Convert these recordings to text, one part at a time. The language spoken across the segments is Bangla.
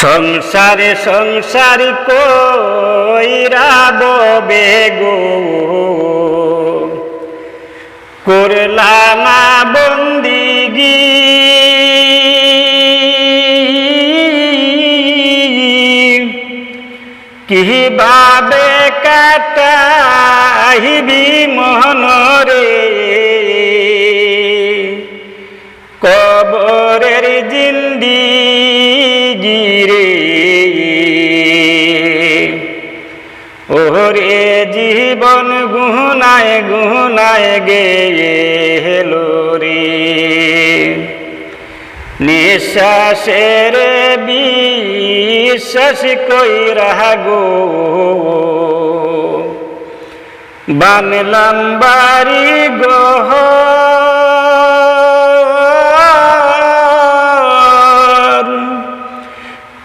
সংসারে সংসার কইরা ববে গো। করলা না বন্দিগি কীভাবে কাটাইবি মনরে? কবরের জীবন গুনায় গুনায় গেলো রে। নিঃশ্বাসের বিশ্বাস কই রাগো বানলাম বাড়ি গহ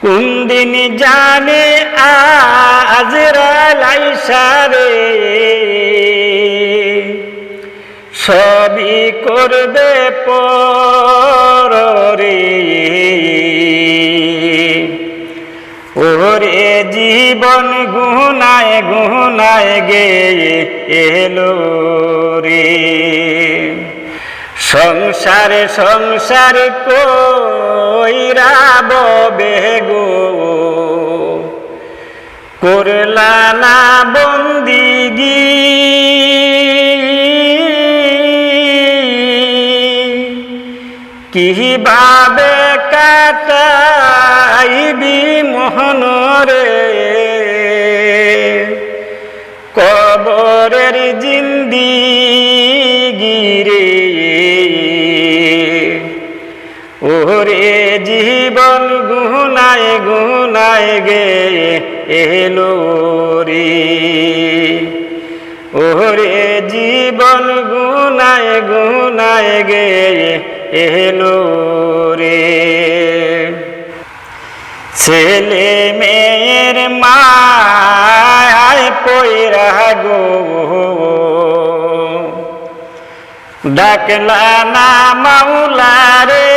কোন দিন জানে আজরালাই সারে সবই করবে পরে ওরে জীবন গুনায় গুনায় গে এলো রে। সংসারে সংসার কইরা ববে গো। করলা না বন্দিগি কীভাবে কাটাইবি মোহনরে কবরের জিন্দি গিরে ওরে জীবন গুনায় গুনায় গে এলো রে। ওরে জীবন গুনায় গুনায় গে এলো রে ছেলে মেয়ের মায় পয়রা গো। ডাকলা না মাওলা রে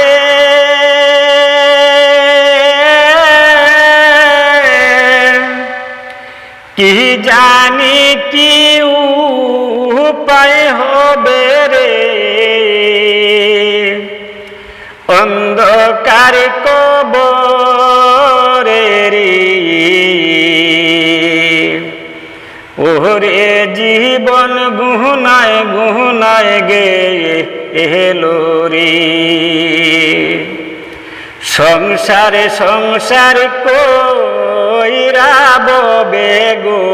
কি জানি কি উপায় হবে রে? অন্ধকার কবরে ওরে জীবন গুহনায় গুহনায় গে এলো রে সংসারে সংসার কইরা ববে গো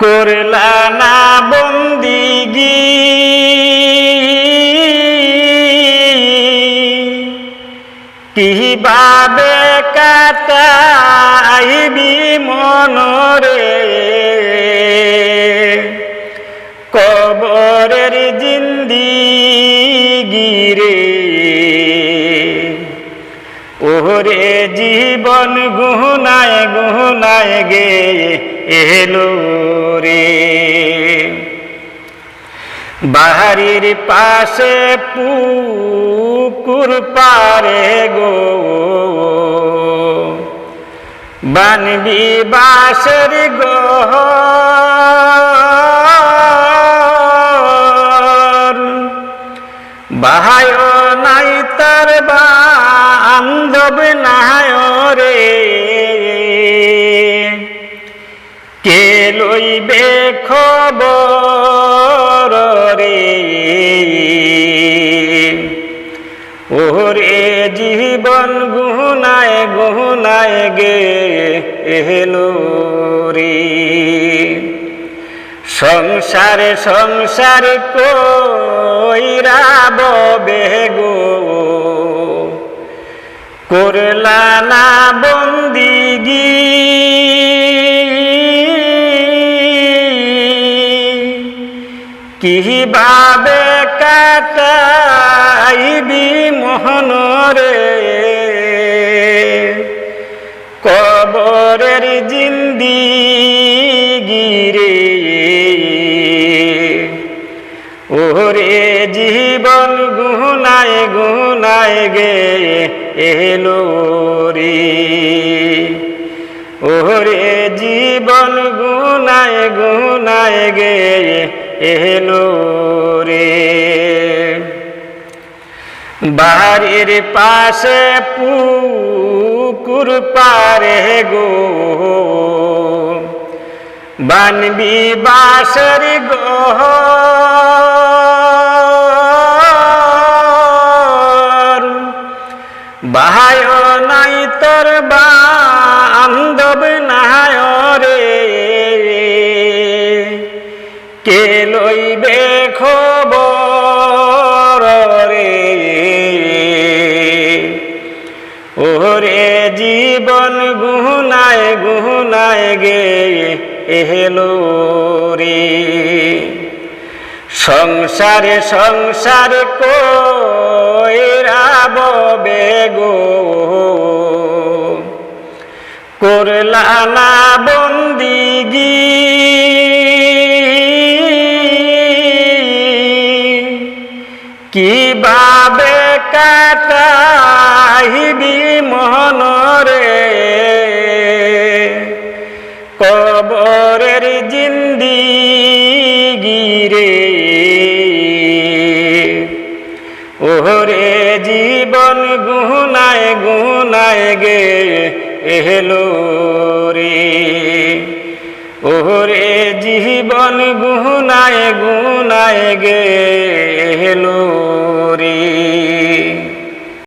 করলা না বন্দিগি কীভাবে কাটাইবি মনরে? কবরের জিন্দি গিরে ওরে জীবন গুহনায় গুহনায় গে এলো রে। বাহারির পাশে পুকুর পারে গো। বানবি বাসের গহ বাহায় নাই তার বান্ধব নাই রে। কে লইবে খবর? ওরে জীবন গুহনায় গুহনায় গে এলো রে। সংসারে সংসার ববে গো? করলা না বন্দিগি। কীভাবে কাটাইবি মোহনরে? কবরের জিন্দি গিরে ওরে জীবন গুনায় গুনায় গে এলো রে। ওরে জীবন গুনায় গুনায় গে এলো রে বাড়ির পাশে পুকুর পারে গো। বানবি বাসর গো বাহায় নাই তোর বান্ধব নাহায় রে গে এলো রে সংসারে সংসার কইরা বেগো? করলা না বন্দিগি কীভাবে কাটাইবি মনরে? কবরের জিন্দিগি রে ওরে জীবন গুনায় গুনায় গে এলো রে। ওরে জীবন গুনায় গুনায় গে এলো রে।